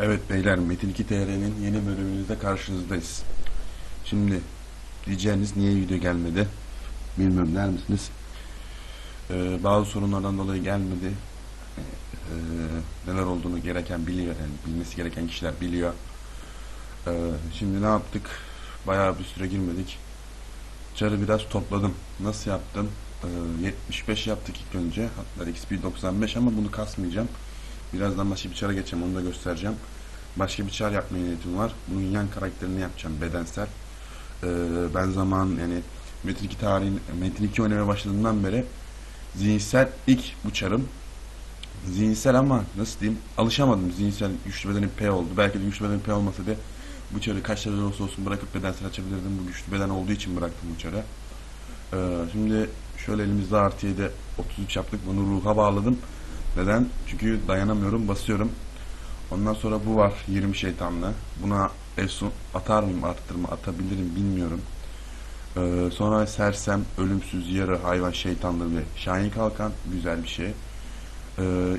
Evet beyler Metin 2 TR'nin yeni bölümünüzde karşınızdayız. Şimdi diyeceğiniz niye video gelmedi bilmiyorum der misiniz? Ee, bazı sorunlardan dolayı gelmedi. Ee, neler olduğunu gereken biliyor yani bilmesi gereken kişiler biliyor. Ee, şimdi ne yaptık? Bayağı bir süre girmedik. Çarı biraz topladım. Nasıl yaptım? Ee, 75 yaptık ilk önce. Hatta XP 95 ama bunu kasmayacağım. Birazdan başka bir çara geçeceğim onu da göstereceğim. Başka bir çar yapmaya niyetim var. Bunun yan karakterini yapacağım bedensel. Ee, ben zaman yani Metin 2 tarihin Metin 2 oynamaya başladığımdan beri zihinsel ilk bu çarım. Zihinsel ama nasıl diyeyim alışamadım. Zihinsel güçlü bedeni P oldu. Belki de güçlü bedeni P olmasa da bu çarı kaç level olsa olsun bırakıp bedensel açabilirdim. Bu güçlü beden olduğu için bıraktım bu çarı. Ee, şimdi şöyle elimizde artı 7 33 yaptık. Bunu ruha bağladım. Neden? Çünkü dayanamıyorum, basıyorum. Ondan sonra bu var 20 şeytanlı. Buna efsun atar mıyım, arttırma atabilirim bilmiyorum. Ee, sonra sersem, ölümsüz, yarı hayvan şeytanlı ve şahin kalkan güzel bir şey. Ee,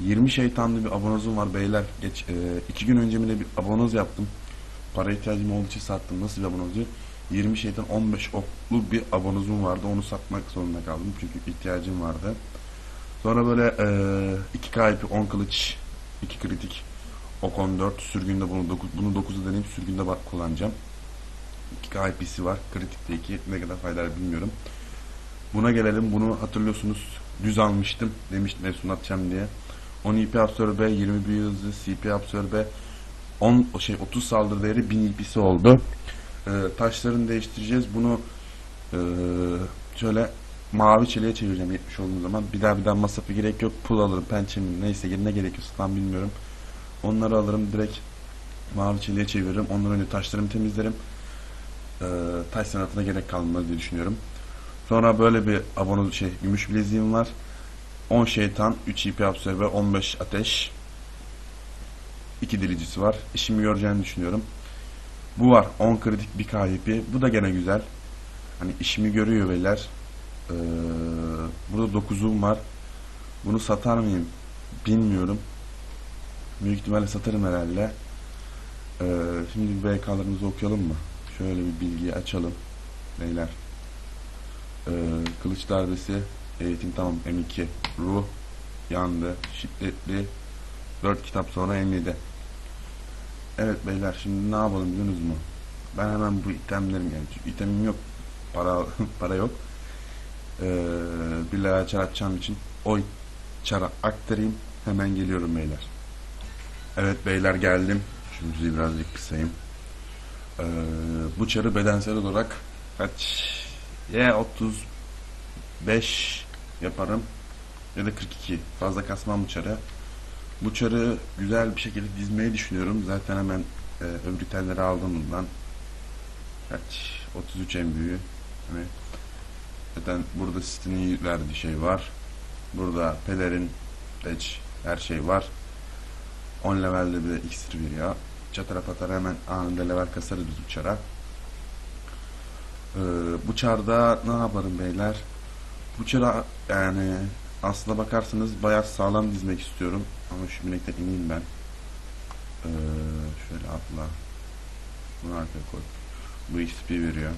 20 şeytanlı bir abonozum var beyler. Geç e, iki gün önce mi de bir abonoz yaptım. Para ihtiyacım olduğu için sattım. Nasıl bir abonozu? 20 şeytan 15 oklu bir abonozum vardı. Onu satmak zorunda kaldım çünkü ihtiyacım vardı. Sonra böyle eee 2 kayıp 10 kılıç 2 kritik ok 14 sürgünde bunu 9 bunu 9'u deneyip sürgünde bak kullanacağım. 2 KIP'si var. Kritikte 2 ne kadar faydalı bilmiyorum. Buna gelelim. Bunu hatırlıyorsunuz düz almıştım. Demiştim Efsun atacağım diye. 10 IP absorbe, 20 büyü hızı, CP absorbe, 10 o şey 30 saldırı değeri 1000 IP'si oldu. Ee, taşlarını değiştireceğiz. Bunu ee, şöyle mavi çeliğe çevireceğim 70 olduğum zaman. Bir daha bir daha masrafı gerek yok. Pul alırım, pençemin neyse ne gerekiyorsa tam bilmiyorum. Onları alırım direkt mavi çeliğe çeviririm. Ondan önce taşlarımı temizlerim. Ee, taş sanatına gerek kalmaz diye düşünüyorum. Sonra böyle bir abone şey gümüş bileziğim var. 10 şeytan, 3 IP absorbe, 15 ateş. 2 dilicisi var. İşimi göreceğini düşünüyorum. Bu var 10 kritik bir KYP. Bu da gene güzel. Hani işimi görüyor beyler. Ee, burada 9'um var. Bunu satar mıyım? Bilmiyorum. Büyük ihtimalle satarım herhalde. Ee, şimdi bir BK'larımızı okuyalım mı? Şöyle bir bilgiyi açalım. Beyler. Ee, kılıç darbesi. Eğitim tamam M2. Ruh. Yandı. Şiddetli. 4 kitap sonra M7. Evet beyler şimdi ne yapalım biliyorsunuz mu? Ben hemen bu itemlerim yani çünkü itemim yok. Para para yok. Ee, bir lira çar atacağım için o çara aktarayım. Hemen geliyorum beyler. Evet beyler geldim. Şu müziği birazcık kısayım. Ee, bu çarı bedensel olarak kaç? Ya 35 yaparım ya da 42. Fazla kasmam bu çarı. Bu çarı güzel bir şekilde dizmeyi düşünüyorum. Zaten hemen e, öbür telleri aldığımdan kaç 33 en büyüğü. Hani zaten burada Stin'in verdiği şey var. Burada pelerin, peç her şey var. 10 levelde bir iksir veriyor. Çatara patara hemen anında level kasarız biz bu çara. Ee, bu çarda ne yaparım beyler? Bu çara yani aslına bakarsanız bayağı sağlam dizmek istiyorum. Ama şu binekten ineyim ben. Ee, şöyle atla. Bunu arkaya koy. Bu XP veriyor.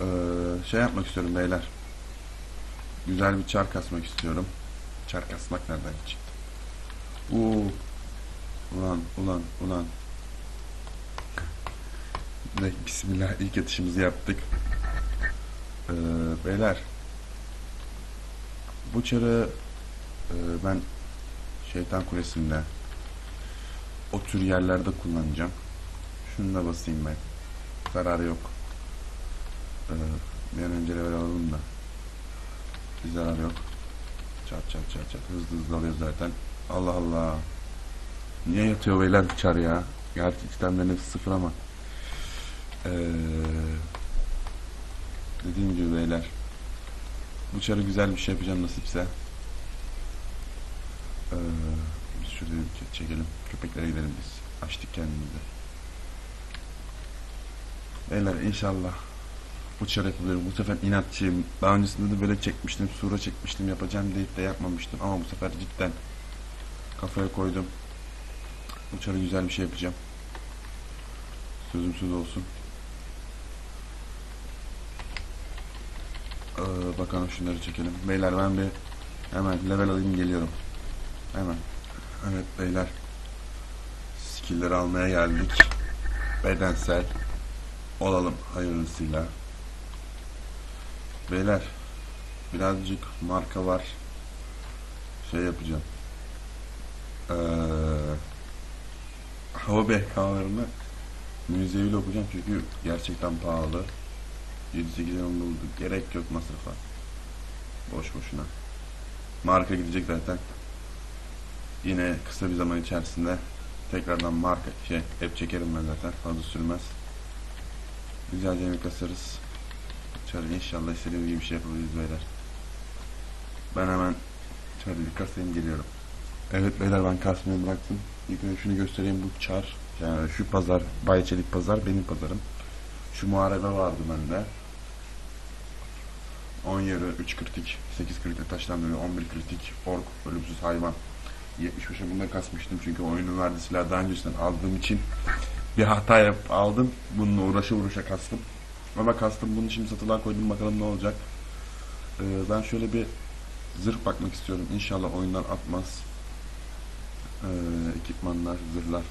Ee, şey yapmak istiyorum beyler. Güzel bir çar kasmak istiyorum. Çar kasmak nereden çıktı? Uuu. Ulan ulan ulan. Ve Bismillah ilk atışımızı yaptık. Ee, beyler. Bu çarı e, ben şeytan kulesinde o tür yerlerde kullanacağım. Şunu da basayım ben. Zararı yok. Ee, bir an önce level alalım da. Bir zarar yok. Çat çat çat çat. Hızlı hızlı alıyor zaten. Allah Allah. Niye yatıyor beyler bu çar ya? Gerçi sistemlerin hepsi sıfır ama. Ee, dediğim gibi beyler. Bu çarı güzel bir şey yapacağım nasipse. Ee, biz şurada çekelim. Köpeklere gidelim biz. Açtık kendimizi. Beyler inşallah bu çar yapılır. Bu sefer inatçıyım. Daha öncesinde de böyle çekmiştim. Sura çekmiştim. Yapacağım deyip de yapmamıştım. Ama bu sefer cidden kafaya koydum. Uçarı güzel bir şey yapacağım. Sözüm söz olsun. Ee, bakalım şunları çekelim. Beyler ben bir hemen level alayım geliyorum. Hemen. Evet beyler. Skill'leri almaya geldik. Bedensel olalım hayırlısıyla. Beyler birazcık marka var. Şey yapacağım. Ee, hava BK'larını müzeviyle okuyacağım çünkü gerçekten pahalı. 7-8 yıl buldu. Gerek yok masrafa. Boş boşuna. Marka gidecek zaten. Yine kısa bir zaman içerisinde tekrardan marka şey hep çekerim ben zaten fazla sürmez. Güzelce yemek kasarız. Çarı inşallah istediğimiz gibi bir şey yapabiliriz beyler. Ben hemen çarı bir kasayım geliyorum. Evet beyler ben kasmayı bıraktım. İlk önce şunu göstereyim bu çar. Yani şu pazar Bayçelik pazar benim pazarım. Şu muharebe vardı bende. 10 yarı 3 kritik 8 kritik taşlandırıyor 11 kritik ork ölümsüz hayvan 75'e bunda kasmıştım çünkü oyunun verdiği silahı daha öncesinden aldığım için bir hata yap aldım bununla uğraşa uğraşa kastım ama kastım bunu şimdi satılığa koydum bakalım ne olacak. Ee, ben şöyle bir zırh bakmak istiyorum. İnşallah oyundan atmaz. Ee, ekipmanlar zırhlar.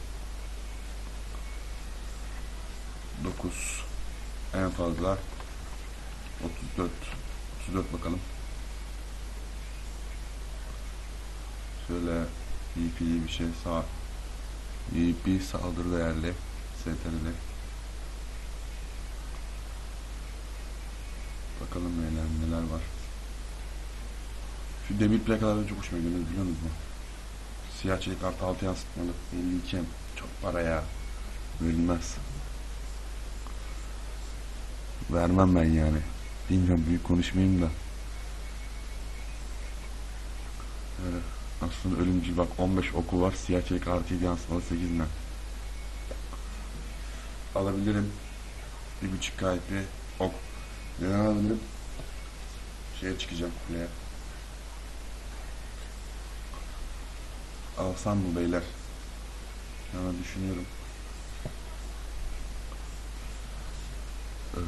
9 en fazla 34 34 bakalım. Şöyle EP'li bir şey sağ EP saldırı değerli STR'de. Bakalım neler neler var. Şu demir plakalarda çok hoşuma gidiyor biliyor musunuz? Siyah çelik artı altı yansıtmalı 52 M. Çok para ya. Verilmez. Vermem ben yani. Bilmiyorum büyük konuşmayayım da. Öyle. Aslında ölümcül bak 15 oku var. Siyah çelik artı 7 yansımalı 8 ne? Alabilirim. Bir buçuk kalpli ok. Neden alabilirim? Şeye çıkacağım kuleye. Alsam mı beyler? Hemen düşünüyorum. Ee,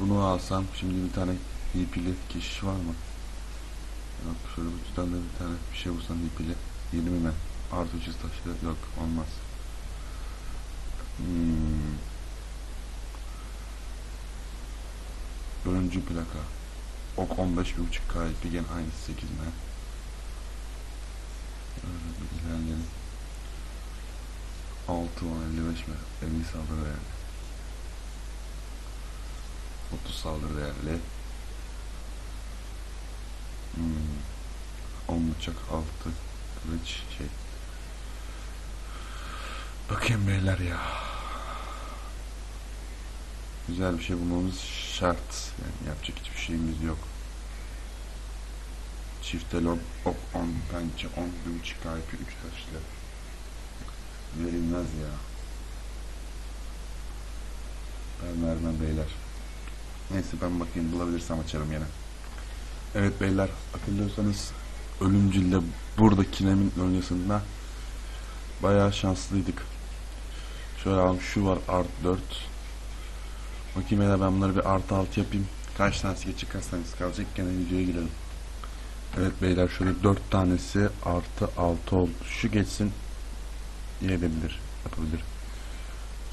bunu alsam şimdi bir tane ipili keşiş var mı? Yok şöyle bir tane bir tane bir şey bulsam ipili 20 mi? Artı 300 taşı yok olmaz. Hmm. Öncü plaka. Ok 15 bir buçuk K ipi gene aynısı 8 mi? Öyle ilerleyelim. 6 10 55 mi? 50 saldırı yani. 30 saldırı değerli. Hmm. 10 bıçak 6 kılıç şey. Bakayım beyler ya. Güzel bir şey bulmamız şart. Yani yapacak hiçbir şeyimiz yok. Çift elon, ok 10, pençe 10, bir buçuk IP, 3 taşlı. Verilmez ya. Ben vermem beyler. Neyse ben bakayım bulabilirsem açarım yine. Evet beyler hatırlıyorsanız Ölümcül'de burada Kinem'in öncesinde bayağı şanslıydık. Şöyle alalım şu var art 4. Bakayım hele ben bunları bir artı 6 yapayım. Kaç tanesi geçecek kaç tanesi kalacak gene videoya girelim. Evet beyler şöyle 4 tanesi artı 6 oldu. Şu geçsin yiyebilir yapabilir.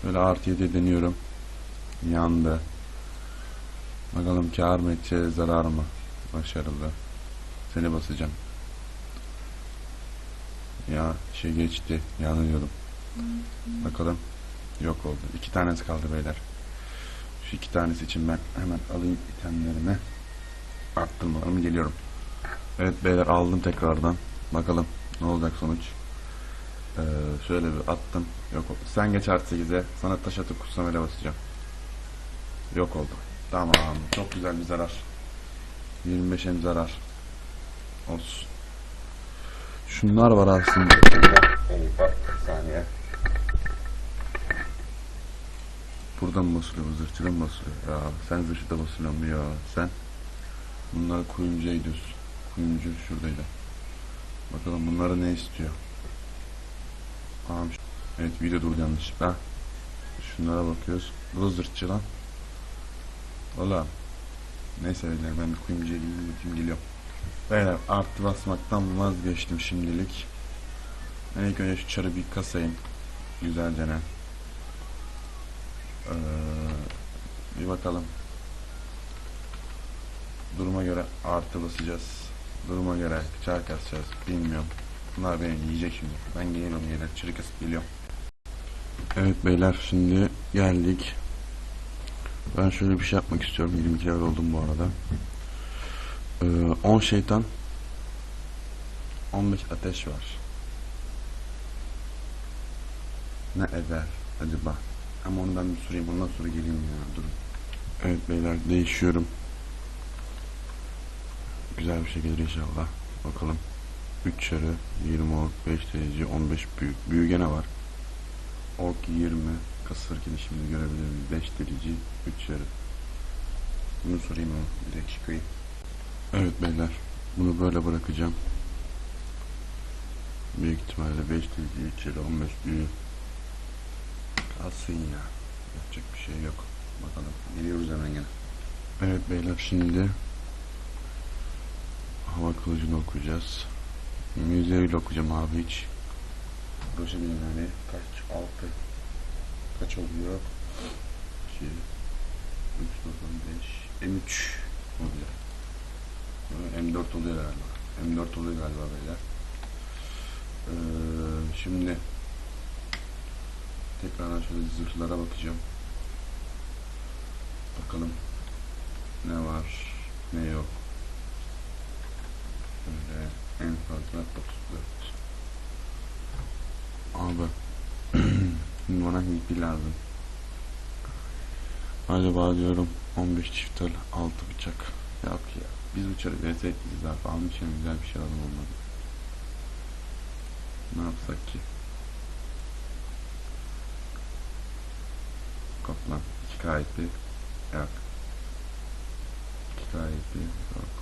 Böyle artı 7 deniyorum. Yandı. Bakalım kar mı edeceğiz, zarar mı? Başarılı. Seni basacağım. Ya şey geçti. Yanıyordum. Bakalım. Yok oldu. İki tanesi kaldı beyler. Şu iki tanesi için ben hemen alayım itemlerimi. Arttırmalarımı geliyorum. Evet beyler aldım tekrardan. Bakalım ne olacak sonuç. Ee, şöyle bir attım. Yok oldu. Sen geç artı 8'e. Sana taş atıp kutsamayla basacağım. Yok oldu. Tamam. Çok güzel bir zarar. 25 hem zarar. Olsun. Şunlar var aslında. Eyvah. Bir saniye. Buradan mı basılıyor bu zırhçıdan basılıyor? Ya sen zırhçıda basılıyor mu ya? Sen? Bunları kuyumcuya gidiyorsun. Kuyumcu şuradaydı. Bakalım bunları ne istiyor? Tamam. Evet video durdu yanlışlıkla. Şunlara bakıyoruz. Bu da zırtçı lan. Valla. Neyse beyler ben bir kuyumcuya gideyim bakayım geliyorum. Beyler artı basmaktan vazgeçtim şimdilik. Ben ilk önce şu çarı bir kasayım. Güzelce ne. Ee, bir bakalım. Duruma göre artı basacağız. Duruma göre çar kasacağız. Bilmiyorum. Bunlar beni yiyecek şimdi. Ben geliyorum yine. Çırı kasıp geliyorum. Evet beyler şimdi geldik. Ben şöyle bir şey yapmak istiyorum. 22 level oldum bu arada. Ee, 10 şeytan 15 ateş var. Ne eder acaba? Ama onu ben bir sorayım. Ondan sonra geleyim ya. Durun. Evet beyler değişiyorum. Güzel bir şey gelir inşallah. Bakalım. 3 çarı, 20 ork, 5 derece, 15 büyük. Büyük gene var. Ork 20. Kasırken şimdi görebilir miyim? 5 derece, 3 yarı. Bunu sorayım ama bir dakikayı. Evet beyler. Bunu böyle bırakacağım. Büyük ihtimalle 5 derece, 3 yarı, 15 büyük. Kalsın ya. Yapacak bir şey yok. Bakalım. Geliyoruz hemen gene. Evet beyler şimdi hava kılıcını okuyacağız. Müzeyle okuyacağım abi hiç. Bir yani kaç? 6 kaç oluyor? 2 3 95 M3 oluyor. Ee, M4 oluyor galiba. M4 oluyor galiba beyler. Ee, şimdi tekrardan şöyle zırhlara bakacağım. Bakalım ne var ne yok. Şöyle en fazla 34. Abi bana hiçbir lazım. Acaba diyorum 15 çiftel 6 bıçak. Yok ya. Biz bıçağı vs ettiyiz abi. Almışım güzel bir şey alalım. Ne yapsak ki? 2 KP. Yok. 2 KP. Yok.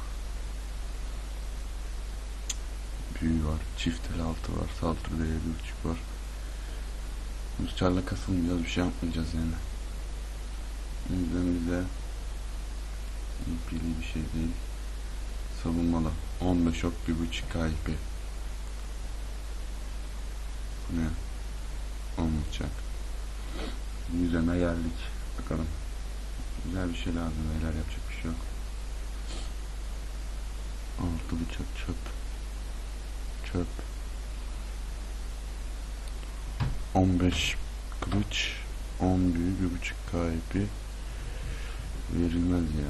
Büyü var. Çiftel altı var. Saldırı değeri 1.5 var. Rüzgarla kasılmayacağız, bir şey yapmayacağız yani. Bize ilgili bir şey değil. Savunmalı. 15 ok, 1.5 KP. Bu ne? 10 Üzerine geldik. Bakalım. Güzel bir şey lazım. Beyler yapacak bir şey yok. 6 bıçak çöp. Çöp. 15 kılıç 10 büyü bir buçuk kayıpı verilmez ya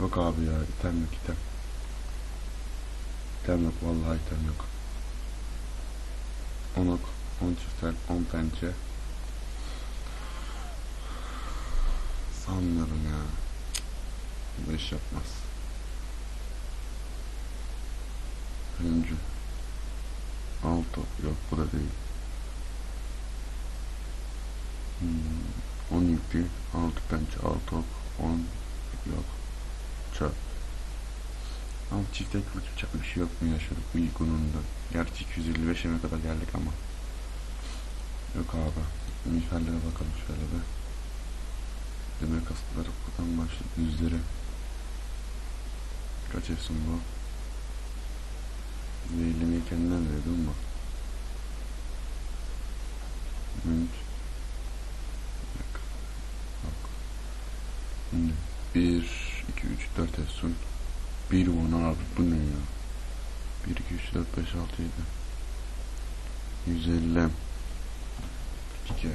yok abi ya item yok item item yok vallahi item yok 10 ok 10 çiftel 10 pençe sanmıyorum ya 5 yapmaz Öncü Altı yok bu da değil. Hmm, 10 yüklü, 6 pençe, 6 ok, 10 yok. Çöp. Ama çift ek kılıç bıçak bir şey yok mu yaşadık bu ilk onunda. Gerçi 255'e kadar geldik ama. Yok abi. Müferlere bakalım şöyle bir. Demir kasıtları buradan başladı. Yüzleri. Kaç efsun bu? Zehirlemeyi kendinden veriyor değil mi? Evet. Bak. Bak. Şimdi 1, 2, 3, 4 efsun. 1 won abi bu ne ya? 1, 2, 3, 4, 5, 6, 7. 150. 2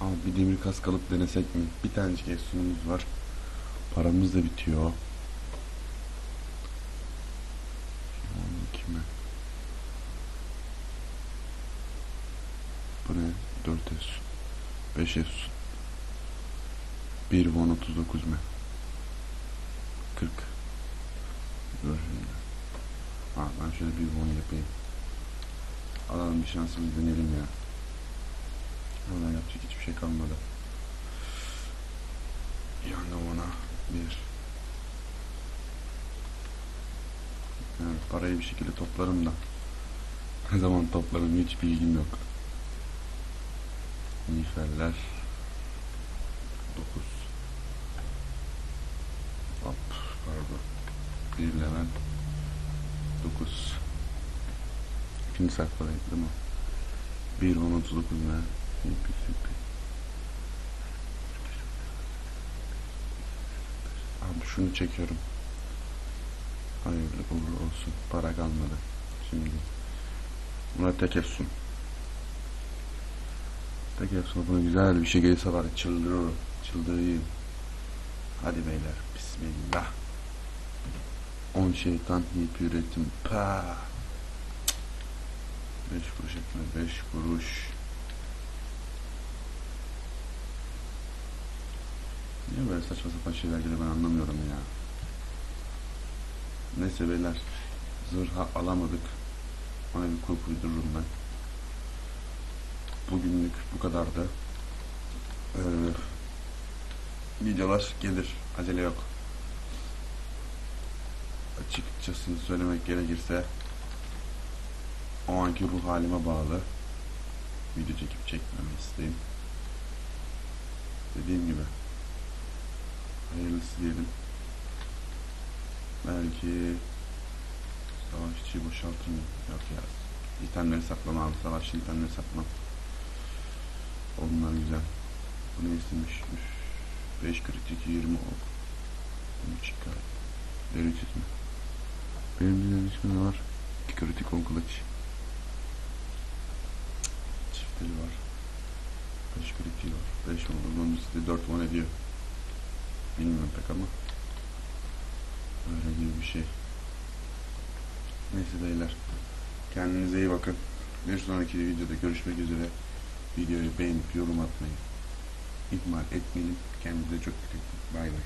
Abi bir demir kask alıp denesek mi? Bir tanecik efsunumuz var. Paramız da bitiyor. Kime? Bu ne? 4 efsun. 5 efsun. 1 won 39 mu? 40. Dur şimdi. Ha, ben şöyle bir won yapayım. Alalım bir şansımız deneyelim ya. Valla yapacak hiçbir şey kalmadı. Yandı ona. Bir. Evet. parayı bir şekilde toplarım da. Ne zaman toplarım hiç bilgim yok. Niferler 9 Hop pardon. Bir level 9 İkinci sayfadaydı değil mi? 1 10 39 ne? Hipi hipi. Abi şunu çekiyorum. Hayırlı uğurlu olsun. Para kalmadı. Şimdi buna tek efsun. Tek efsun buna güzel bir şey gelirse var ya çıldırırım. Çıldırayım. Hadi beyler. Bismillah. 10 şeytan hip üretim. Pa. 5 kuruş etme. 5 kuruş. Niye böyle saçma sapan şeyler geliyor ben anlamıyorum ya. Neyse beyler. Zırha alamadık. Ona bir kulp uydururum ben. Bugünlük bu kadardı. Ee, videolar gelir. Acele yok. Açıkçası söylemek gerekirse o anki ruh halime bağlı video çekip çekmeme isteğim. Dediğim gibi hayırlısı diyelim. Belki savaşçıyı boşaltır mı? Yok ya. İtemleri saklam abi. Savaşçı itemleri saklam. Onlar güzel. Bu ne istemiş? 5 kritik 20 ok. 13 hikaye. Deriçit mi? Benim bir ne var? 2 kritik 10 kılıç. Çiftleri var. 5 kritiği var. 5 oldu. Onun üstünde 4 won ediyor. Bilmiyorum pek ama. Öyle gibi bir şey. Neyse beyler. Kendinize iyi bakın. Bir sonraki videoda görüşmek üzere. Videoyu beğenip yorum atmayı ihmal etmeyin. Kendinize çok dikkat edin. Bay bay.